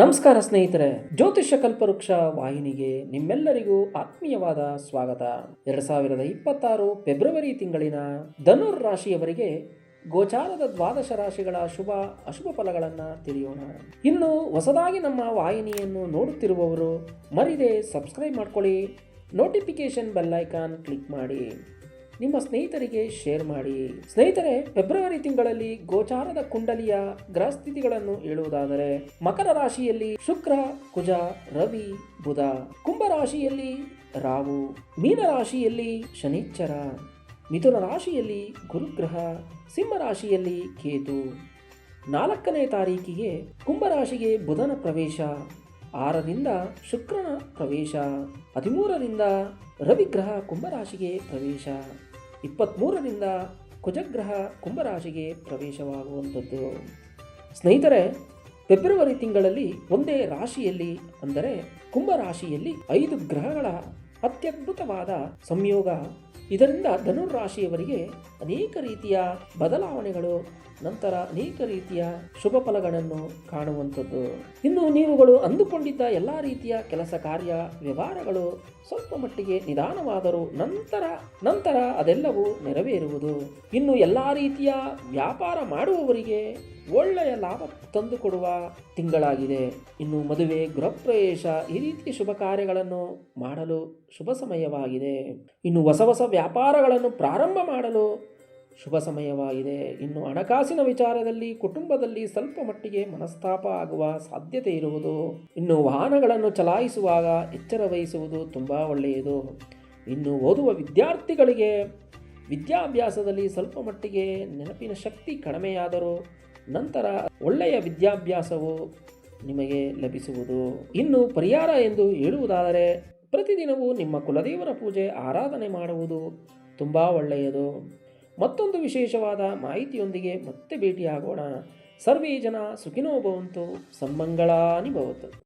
ನಮಸ್ಕಾರ ಸ್ನೇಹಿತರೆ ಜ್ಯೋತಿಷ್ಯ ಕಲ್ಪವೃಕ್ಷ ವಾಹಿನಿಗೆ ನಿಮ್ಮೆಲ್ಲರಿಗೂ ಆತ್ಮೀಯವಾದ ಸ್ವಾಗತ. ಎರಡ್ ಸಾವಿರದ ಇಪ್ಪತ್ತಾರು ಫೆಬ್ರವರಿ ತಿಂಗಳಿನ ಧನುರ್ ರಾಶಿಯವರಿಗೆ ಗೋಚಾರದ ದ್ವಾದಶ ರಾಶಿಗಳ ಶುಭ, ಅಶುಭ ಫಲಗಳನ್ನು ತಿಳಿಯೋಣ. ಇನ್ನು ಹೊಸದಾಗಿ ನಮ್ಮ ವಾಹಿನಿಯನ್ನು ನೋಡುತ್ತಿರುವವರು ಮರಿದೆ ಸಬ್ಸ್ಕ್ರೈಬ್ ಮಾಡ್ಕೊಳ್ಳಿ ನೋಟಿಫಿಕೇಶನ್ ಬೆಲ್ಲೈಕಾನ್ ಕ್ಲಿಕ್ ಮಾಡಿ. ನಿಮ್ಮ ಸ್ನೇಹಿತರಿಗೆ ಶೇರ್ ಮಾಡಿ. ಸ್ನೇಹಿತರೆ ಫೆಬ್ರವರಿ ತಿಂಗಳಲ್ಲಿ ಗೋಚಾರದ ಕುಂಡಲಿಯ ಗ್ರಹಸ್ಥಿತಿಗಳನ್ನು ಹೇಳುವುದಾದರೆ, ಮಕರ ರಾಶಿಯಲ್ಲಿ ಶುಕ್ರ, ಕುಜ, ರವಿ, ಬುಧ. ಕುಂಭ ರಾಶಿಯಲ್ಲಿ ರಾವು ಮೀನ ರಾಶಿಯಲ್ಲಿ ಶನಿಚ್ಚರ ಮಿಥುನ ರಾಶಿಯಲ್ಲಿ ಗುರುಗ್ರಹ. ಸಿಂಹ ರಾಶಿಯಲ್ಲಿ ಕೇತು. ನಾಲ್ಕನೇ ತಾರೀಕಿಗೆ ಕುಂಭರಾಶಿಗೆ ಬುಧನ ಪ್ರವೇಶ. ಆರರಿಂದ ಶುಕ್ರನ ಪ್ರವೇಶ. ಹದಿಮೂರರಿಂದ ರವಿಗ್ರಹ ಕುಂಭರಾಶಿಗೆ ಪ್ರವೇಶ. ಇಪ್ಪತ್ತ್ಮೂರರಿಂದ ಕುಜಗ್ರಹ ಕುಂಭರಾಶಿಗೆ ಪ್ರವೇಶವಾಗುವಂಥದ್ದು. ಸ್ನೇಹಿತರೆ, ಫೆಬ್ರವರಿ ತಿಂಗಳಲ್ಲಿ ಒಂದೇ ರಾಶಿಯಲ್ಲಿ, ಅಂದರೆ ಕುಂಭರಾಶಿಯಲ್ಲಿ ಐದು ಗ್ರಹಗಳ ಅತ್ಯದ್ಭುತವಾದ ಸಂಯೋಗ ಇದರಿಂದ ಧನುರಾಶಿಯವರಿಗೆ ಅನೇಕ ರೀತಿಯ ಬದಲಾವಣೆಗಳು, ನಂತರ ಅನೇಕ ರೀತಿಯ ಶುಭ ಫಲಗಳನ್ನು ಕಾಣುವಂಥದ್ದು. ಇನ್ನು ನೀವುಗಳು ಅಂದುಕೊಂಡಿದ್ದ ಎಲ್ಲ ರೀತಿಯ ಕೆಲಸ ಕಾರ್ಯ, ವ್ಯವಹಾರಗಳು ಸ್ವಲ್ಪ ಮಟ್ಟಿಗೆ ನಿಧಾನವಾದರೂ ನಂತರ ನಂತರ ಅದೆಲ್ಲವೂ ನೆರವೇರುವುದು. ಇನ್ನು ಎಲ್ಲ ರೀತಿಯ ವ್ಯಾಪಾರ ಮಾಡುವವರಿಗೆ ಒಳ್ಳೆಯ ಲಾಭ ತಂದುಕೊಡುವ ತಿಂಗಳಾಗಿದೆ. ಇನ್ನು ಮದುವೆ, ಗೃಹಪ್ರವೇಶ ಈ ರೀತಿಯ ಶುಭ ಕಾರ್ಯಗಳನ್ನು ಮಾಡಲು ಶುಭ ಸಮಯವಾಗಿದೆ. ಇನ್ನು ಹೊಸ ಹೊಸ ವ್ಯಾಪಾರಗಳನ್ನು ಪ್ರಾರಂಭ ಮಾಡಲು ಶುಭ ಸಮಯವಾಗಿದೆ. ಇನ್ನು ಹಣಕಾಸಿನ ವಿಚಾರದಲ್ಲಿ, ಕುಟುಂಬದಲ್ಲಿ ಸ್ವಲ್ಪ ಮಟ್ಟಿಗೆ ಮನಸ್ತಾಪ ಆಗುವ ಸಾಧ್ಯತೆ ಇರುವುದು. ಇನ್ನು ವಾಹನಗಳನ್ನು ಚಲಾಯಿಸುವಾಗ ಎಚ್ಚರ ವಹಿಸುವುದು ತುಂಬ ಒಳ್ಳೆಯದು. ಇನ್ನು ಓದುವ ವಿದ್ಯಾರ್ಥಿಗಳಿಗೆ ವಿದ್ಯಾಭ್ಯಾಸದಲ್ಲಿ ಸ್ವಲ್ಪ ಮಟ್ಟಿಗೆ ನೆನಪಿನ ಶಕ್ತಿ ಕಡಿಮೆಯಾದರೂ ನಂತರ ಒಳ್ಳೆಯ ವಿದ್ಯಾಭ್ಯಾಸವು ನಿಮಗೆ ಲಭಿಸುವುದು. ಇನ್ನು ಪರಿಹಾರ ಎಂದು ಹೇಳುವುದಾದರೆ, ಪ್ರತಿದಿನವೂ ನಿಮ್ಮ ಕುಲದೇವರ ಪೂಜೆ, ಆರಾಧನೆ ಮಾಡುವುದು ತುಂಬ ಒಳ್ಳೆಯದು. ಮತ್ತೊಂದು ವಿಶೇಷವಾದ ಮಾಹಿತಿಯೊಂದಿಗೆ ಮತ್ತೆ ಭೇಟಿಯಾಗೋಣ. ಸರ್ವೇ ಜನ ಸುಖಿನೋ ಭವಂತು ಭವತು.